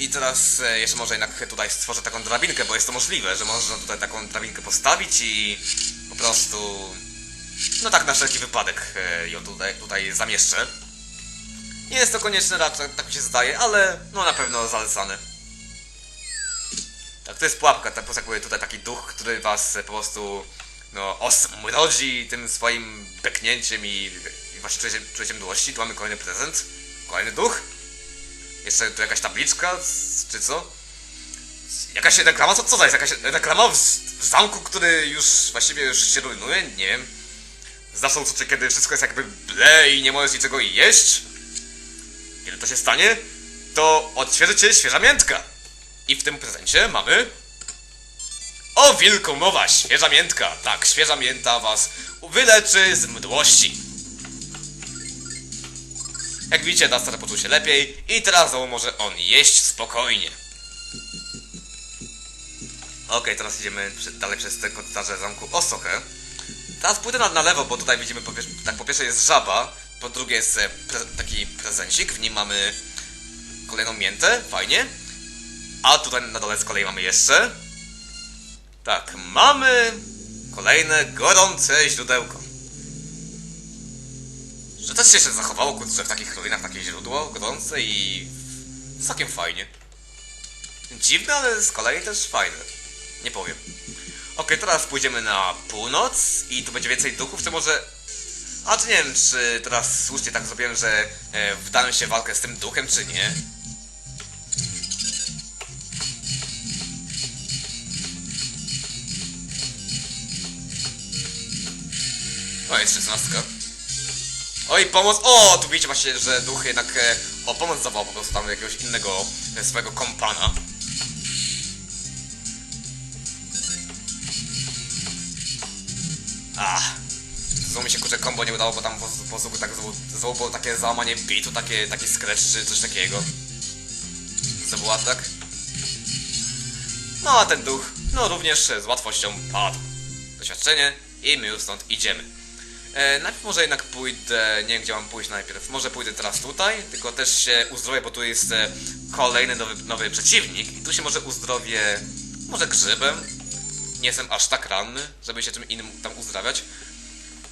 I teraz e, jeszcze może jednak tutaj stworzę taką drabinkę, bo jest to możliwe, że można tutaj taką drabinkę postawić i po prostu... No tak na wszelki wypadek e, ją tutaj, tutaj zamieszczę. Nie jest to konieczne, raczej tak mi się zdaje, ale no na pewno zalecane. Tak, to jest pułapka, tak jakby tutaj taki duch, który was po prostu no osmrodzi tym swoim beknięciem i, i właśnie czujecie, czujecie mdłości. Tu mamy kolejny prezent, kolejny duch. Jeszcze tu jakaś tabliczka, czy co? Jakaś reklama? Co, co to jest? Jakaś reklama w, w zamku, który już właściwie już się rujnuje? Nie wiem. To uczucie, kiedy wszystko jest jakby ble i nie możesz niczego jeść? Kiedy to się stanie, to odświeży cię świeża miętka. I w tym prezencie mamy... O wilku mowa, świeża miętka. Tak, świeża mięta was wyleczy z mdłości. Jak widzicie, Duster poczuł się lepiej i teraz znowu może on jeść spokojnie. Okej, teraz idziemy dalej przez te korytarze zamku Osochę. Teraz pójdę na, na lewo, bo tutaj widzimy, po, tak po pierwsze jest żaba, po drugie jest e, pre, taki prezencik, w nim mamy kolejną miętę, fajnie. A tutaj na dole z kolei mamy jeszcze... Tak, mamy kolejne gorące źródełko. Że też się zachowało, kurczę, w takich ruinach takie źródło gorące i całkiem fajnie. Dziwne, ale z kolei też fajne. Nie powiem. Okej, teraz pójdziemy na północ i tu będzie więcej duchów, czy może... A czy nie wiem, czy teraz słusznie tak zrobiłem, że e, wdałem się w walkę z tym duchem, czy nie. O, jest szesnastka. Pomoc! O, tu widzicie właśnie, że duch jednak e, o pomoc zawołał po prostu tam jakiegoś innego e, swojego kompana. Ach, znowu mi się kurczę kombo nie udało, bo tam po, po prostu tak znowu, było takie załamanie bitu, takie, taki scratch czy coś takiego. Znowu atak. No a ten duch, no również z łatwością padł. Doświadczenie i my już stąd idziemy. E, najpierw może jednak pójdę, nie wiem gdzie mam pójść najpierw, może pójdę teraz tutaj, tylko też się uzdrowię, bo tu jest e, kolejny nowy, nowy przeciwnik i tu się może uzdrowię, może grzybem, nie jestem aż tak ranny, żeby się czym innym tam uzdrawiać.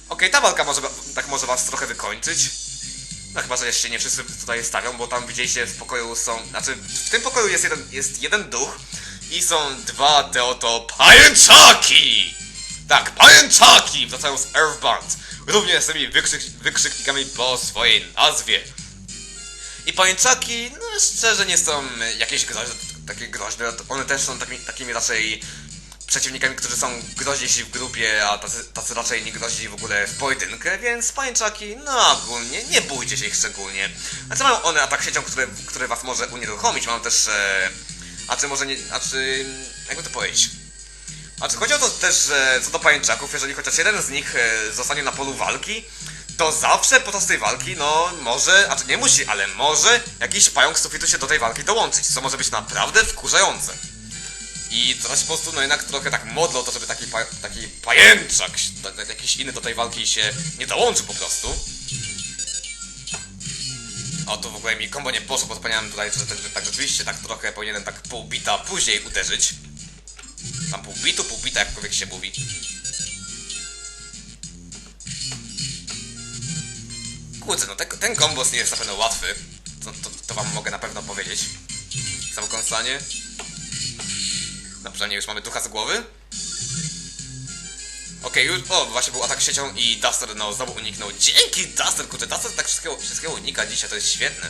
Okej, ta walka może, tak może was trochę wykończyć. No chyba, że jeszcze nie wszyscy tutaj stawią, bo tam widzieliście w pokoju są... Znaczy, w tym pokoju jest jeden, jest jeden duch i są dwa te oto pajęczaki! Tak, pajęczaki wracają z Earthbound. Również z tymi wykrzyk, wykrzyknikami po swojej nazwie. I pajęczaki, no szczerze nie są jakieś groźne, takie groźne, one też są takimi, takimi raczej przeciwnikami, którzy są groźniejsi w grupie, a tacy, tacy raczej nie groźni w ogóle w pojedynkę, więc pajęczaki, no ogólnie, nie bójcie się ich szczególnie. A co mają one atak siecią, który, który was może unieruchomić, mają też, e, a czy może nie, a czy, jakby to powiedzieć, a czy chodzi o to też, że co do pajęczaków, jeżeli chociaż jeden z nich e, zostanie na polu walki, to zawsze podczas tej walki, no może, a czy nie musi, ale może jakiś pająk z sufitu się do tej walki dołączyć, co może być naprawdę wkurzające. I teraz po prostu, no jednak trochę tak modlą to, żeby taki, pa, taki pajęczak, jakiś inny do tej walki się nie dołączył po prostu. O, tu w ogóle mi kombo nie poszło, bo tutaj, że, że, że tak rzeczywiście tak trochę powinienem tak pół bita później uderzyć. Bitu, pół bita, jakkolwiek się mówi. Kurczę, no ten, ten kombos nie jest na pewno łatwy. To, to, to wam mogę na pewno powiedzieć. Zamkąsanie. Na przynajmniej już mamy ducha z głowy. Okej, już. O, właśnie był atak siecią i Duster no znowu uniknął. Dzięki Duster, kurczę, Duster tak wszystkiego, wszystkiego unika dzisiaj, to jest świetne.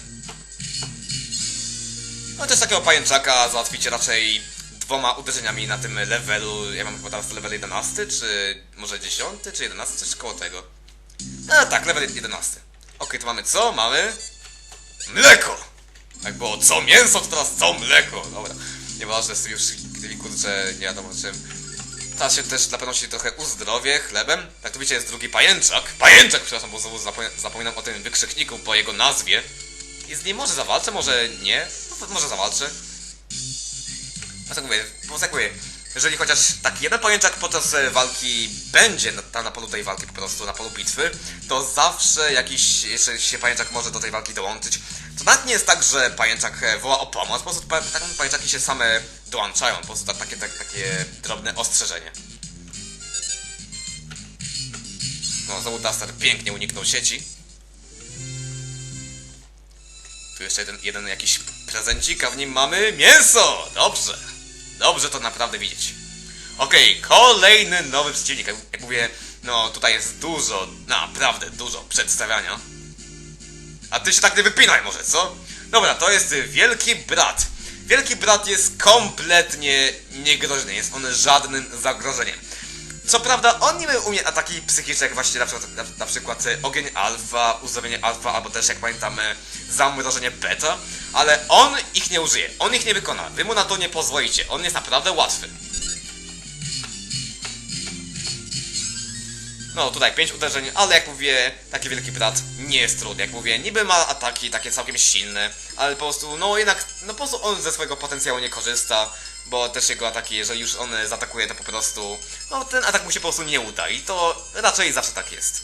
No też takiego pajęczaka załatwicie raczej dwoma uderzeniami na tym levelu. Ja mam chyba teraz level 11, czy może 10, czy 11, coś koło tego. No tak, level 11. Okej, to mamy co? Mamy mleko! Jak było co mięso, to teraz co mleko. Dobra, nieważne z tymi już tymi kurczę, nie wiadomo czym. Teraz się też na pewno się trochę uzdrowię chlebem. Jak tu widzicie jest drugi pajęczak. Pajęczak, przepraszam, bo znowu zapomina- zapominam o tym wykrzykniku po jego nazwie. I z nim może zawalczę, może nie. No, to może zawalczę. No tak mówię, bo tak mówię, jeżeli chociaż taki jeden pajęczak podczas e, walki będzie tam na polu tej walki po prostu, na polu bitwy, to zawsze jakiś, jeszcze się pajęczak może do tej walki dołączyć. To nawet nie jest tak, że pajęczak e, woła o pomoc, po prostu tak pajęczaki się same dołączają, po prostu tak, takie, tak, takie drobne ostrzeżenie. No, znowu Duster pięknie uniknął sieci. Tu jeszcze jeden, jeden jakiś prezencik, a w nim mamy mięso! Dobrze. Dobrze to naprawdę widzieć. Okej, kolejny nowy przeciwnik. Jak mówię, no tutaj jest dużo, naprawdę dużo przedstawiania. A ty się tak nie wypinaj może, co? Dobra, to jest Wielki Brat. Wielki Brat jest kompletnie niegroźny, jest on żadnym zagrożeniem. Co prawda, on niby umie ataki psychiczne, jak właśnie na przykład, na, na przykład e, ogień alfa, uzdrowienie alfa, albo też jak pamiętamy zamrożenie beta, ale on ich nie użyje, on ich nie wykona, wy mu na to nie pozwolicie, on jest naprawdę łatwy. No tutaj 5 uderzeń, ale jak mówię, taki wielki brat nie jest trudny. Jak mówię, niby ma ataki takie całkiem silne, ale po prostu, no jednak, no po prostu on ze swojego potencjału nie korzysta, bo też jego ataki, jeżeli już on zaatakuje, to po prostu, no ten atak mu się po prostu nie uda i to raczej zawsze tak jest.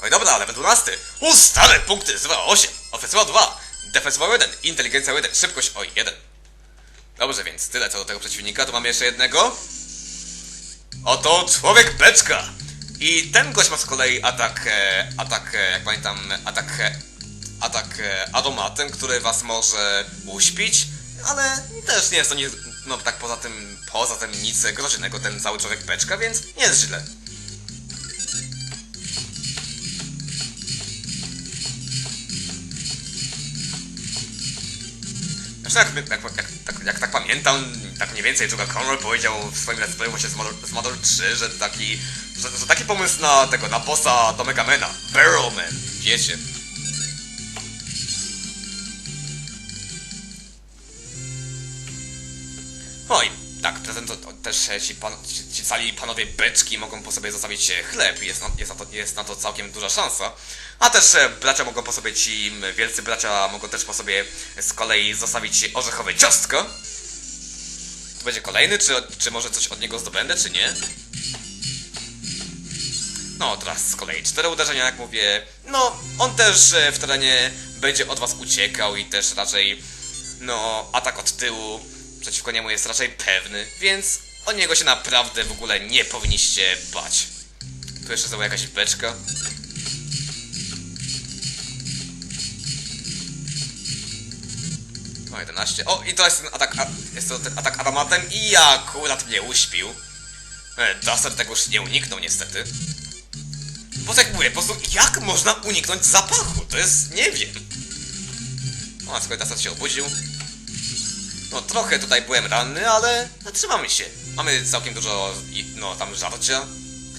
No i dobra, level 12. Ustale punkty 0,8, ofensywa 2, defensywa 1, inteligencja 1, szybkość o 1. Dobrze, więc tyle co do tego przeciwnika, tu mamy jeszcze jednego. Oto człowiek beczka! I ten gość ma z kolei atak, e, atak, e, jak pamiętam, atak, e, atak aromatem, który was może uśpić, ale też nie jest to nic, no tak poza tym, poza tym nic groźnego ten cały człowiek beczka, więc nie jest źle. Zresztą jak, jak, jak, jak, jak tak pamiętam, tak mniej więcej Juga Conroy powiedział w swoim let's playu właśnie z Model, z Model 3, że taki, że, że taki pomysł na tego, na bossa do Megamena, Barrelman, wiecie. Też ci, pan, ci, cali panowie beczki mogą po sobie zostawić chleb, jest na, jest, na to, jest na to całkiem duża szansa. A też e, bracia mogą po sobie, ci wielcy bracia mogą też po sobie z kolei zostawić orzechowe ciastko. Tu będzie kolejny, czy, czy może coś od niego zdobędę, czy nie? No, teraz z kolei cztery uderzenia, jak mówię. No, on też e, w terenie będzie od was uciekał i też raczej, no, atak od tyłu przeciwko niemu jest raczej pewny, więc o niego się naprawdę w ogóle nie powinniście bać. Tu jeszcze znowu jakaś beczka. No 11. O, i to jest ten atak, a, jest to ten atak aromatem i akurat mnie uśpił. E, Duster tego już nie uniknął niestety. Bo tak mówię, po prostu jak można uniknąć zapachu? To jest, nie wiem. O, skoro Duster się obudził. No trochę tutaj byłem ranny, ale zatrzymamy się. Mamy całkiem dużo, no tam żarcia,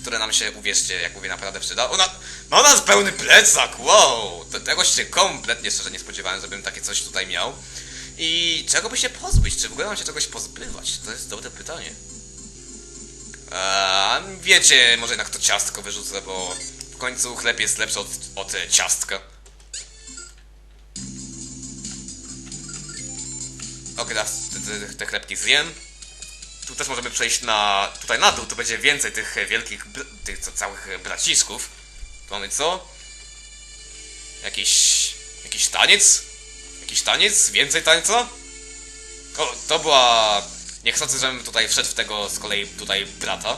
które nam się, uwierzcie, jak mówię, naprawdę przyda. Ona, ma nas pełny plecak, wow! Tego się kompletnie szczerze nie spodziewałem, żebym takie coś tutaj miał. I czego by się pozbyć? Czy w ogóle mam się czegoś pozbywać? To jest dobre pytanie. Eee, wiecie, może jednak to ciastko wyrzucę, bo w końcu chleb jest lepszy od, od ciastka. Ok, teraz te, te, chlebki zjem. Tu też możemy przejść na, tutaj na dół, tu będzie więcej tych wielkich, tych co, całych bracisków. Tu mamy co? Jakiś, jakiś taniec? Jakiś taniec? Więcej tańca? O, to była... Niechcący, żebym tutaj wszedł w tego z kolei tutaj brata.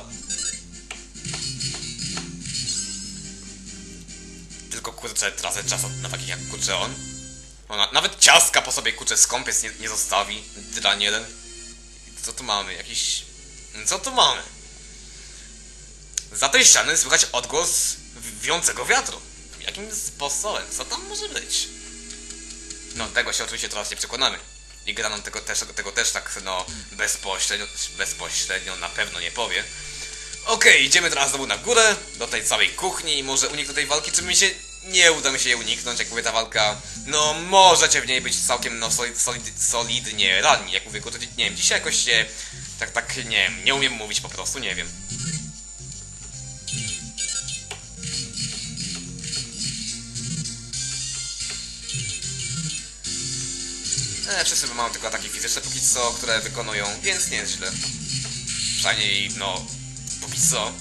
Tylko kurczę, tracę czas na takich jak kurczę on. Ona, nawet ciastka po sobie kurczę skąpiec nie, nie zostawi. Dran jeden. Co tu mamy? Jakiś... Co tu mamy? Za tej ściany słychać odgłos wijącego wiatru. Jakim sposobem? Co tam może być? No, tego się oczywiście teraz nie przekonamy. I gra nam tego też, tego też tak, no, bezpośrednio, bezpośrednio na pewno nie powie. Okej, idziemy teraz znowu na górę, do tej całej kuchni i może uniknę tej walki, czy mi się nie uda mi się jej uniknąć, jak mówię, ta walka, no, możecie w niej być całkiem, no, solid, solid, solidnie ranni, jak mówię, kurczę, nie wiem, dzisiaj jakoś się, tak, tak, nie wiem, nie umiem mówić po prostu, nie wiem. E, wszyscy mamy tylko ataki fizyczne póki co, które wykonują, więc nie jest źle. Przynajmniej, no, póki co.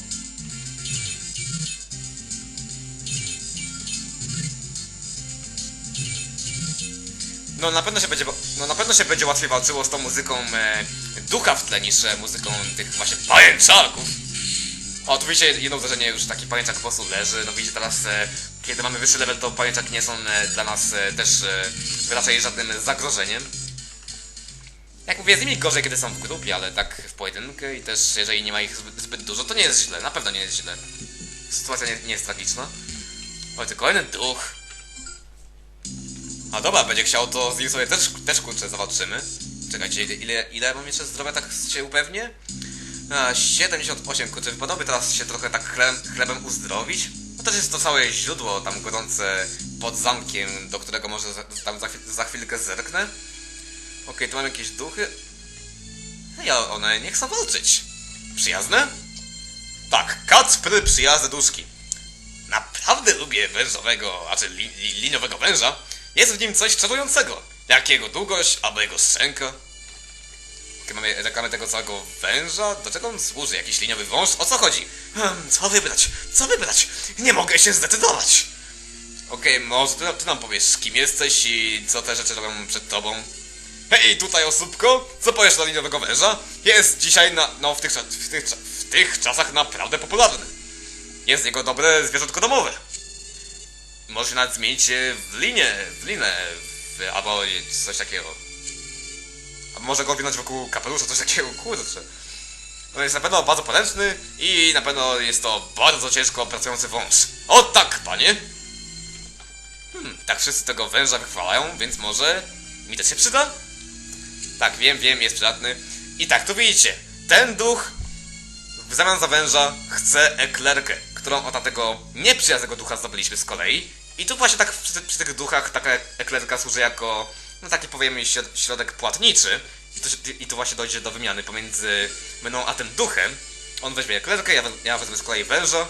No na pewno się będzie, no na pewno się będzie łatwiej walczyło z tą muzyką e, ducha w tle niż e, muzyką tych właśnie pajęczaków. O, tu widzicie jedno uderzenie, już taki pajęczak po prostu leży. No widzicie teraz, e, kiedy mamy wyższy level, to pajęczaki nie są e, dla nas e, też e, raczej żadnym zagrożeniem. Jak mówię, z nimi gorzej, kiedy są w grupie, ale tak w pojedynkę i też jeżeli nie ma ich zbyt, zbyt dużo, to nie jest źle, na pewno nie jest źle. Sytuacja nie, nie jest tragiczna. Oj, tylko jeden duch. A dobra, będzie chciał, to z nim sobie też, też kurczę. Czekajcie, ile, ile, ile mam jeszcze zdrowia, tak się upewnię? A, 78, kurczę, wypadałoby teraz się trochę tak chlebem, chlebem uzdrowić. No też jest to całe źródło tam gorące pod zamkiem, do którego może tam za, za chwilkę zerknę. Okej, tu mam jakieś duchy. No i one nie chcą walczyć. Przyjazne? Tak, Kacpry przyjazne duszki. Naprawdę lubię wężowego, a czy li, li, liniowego węża. Jest w nim coś czarującego. Jak jego długość, albo jego szczęka. Mamy reklamę tego całego węża, do czego on służy? Jakiś liniowy wąż? O co chodzi? Hmm, co wybrać? Co wybrać? Nie mogę się zdecydować. Okej, może ty, ty nam powiesz, kim jesteś i co te rzeczy robią przed tobą. Hej, tutaj osóbko, co powiesz na liniowego węża? Jest dzisiaj na, no w tych, w tych, w tych czasach naprawdę popularny. Jest z niego dobre zwierzątko domowe. Może nawet zmienić e, w linię, w linę, w, albo coś takiego. A może go owinąć wokół kapelusza, coś takiego, kurczę. No jest na pewno bardzo poręczny i na pewno jest to bardzo ciężko pracujący wąż. O tak, panie! Hmm, tak wszyscy tego węża wychwalają, więc może mi też się przyda? Tak, wiem, wiem, jest przydatny. I tak, tu widzicie, ten duch w zamian za węża chce eklerkę, którą od tamtego nieprzyjaznego ducha zdobyliśmy z kolei. I tu właśnie tak przy, przy tych duchach taka eklerka służy jako, no taki powiemy środ- środek płatniczy. I tu, I tu właśnie dojdzie do wymiany pomiędzy mną a tym duchem. On weźmie eklerkę, ja, ja wezmę z kolei węża.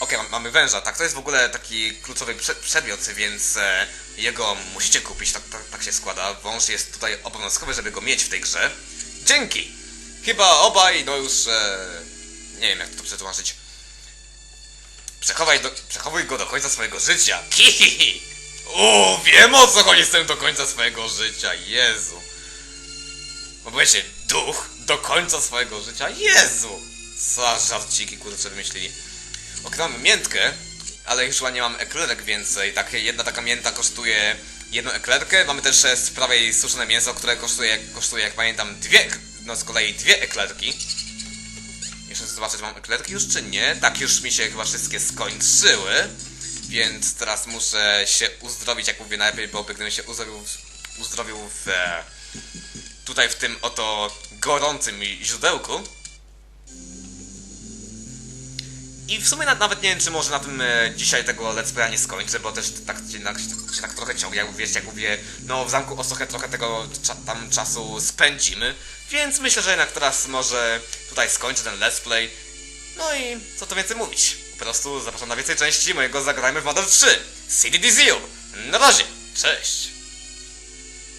Okej, mam- mamy węża, tak, to jest w ogóle taki kluczowy prze przedmiot, więc e, jego musicie kupić, tak, tak, tak się składa. Wąż jest tutaj obowiązkowy, żeby go mieć w tej grze. Dzięki! Chyba obaj, no już, e, nie wiem jak to przetłumaczyć. Przechowaj do, przechowuj go do końca swojego życia. Kihihi! O, wiem o co chodzi z tym do końca swojego życia, Jezu. Bo wiecie, duch do końca swojego życia, Jezu! Co żarciki, kurczę, wymyślili. Ok, mamy miętkę, ale już chyba nie mam eklerek więcej. Tak, jedna taka mięta kosztuje jedną eklerkę. Mamy też e, z prawej suszone mięso, które kosztuje, kosztuje jak pamiętam, dwie, no z kolei dwie eklerki. Zobaczyć, mam eklerki już czy nie? Tak, już mi się chyba wszystkie skończyły. Więc teraz muszę się uzdrowić, jak mówię, najlepiej byłoby, gdybym się uzdrowił, uzdrowił w, e, tutaj w tym oto gorącym źródełku. I w sumie na, nawet nie wiem, czy może na tym e, dzisiaj tego let's playa nie skończę, bo też tak, się, się tak trochę ciągnie, jak wiecie, jak mówię, no w Zamku Osochę trochę tego cza, tam czasu spędzimy, więc myślę, że jednak teraz może tutaj skończę ten let's play. No i co tu więcej mówić, po prostu zapraszam na więcej części mojego Zagrajmy w Model 3, CDD Zeal. Na razie, cześć!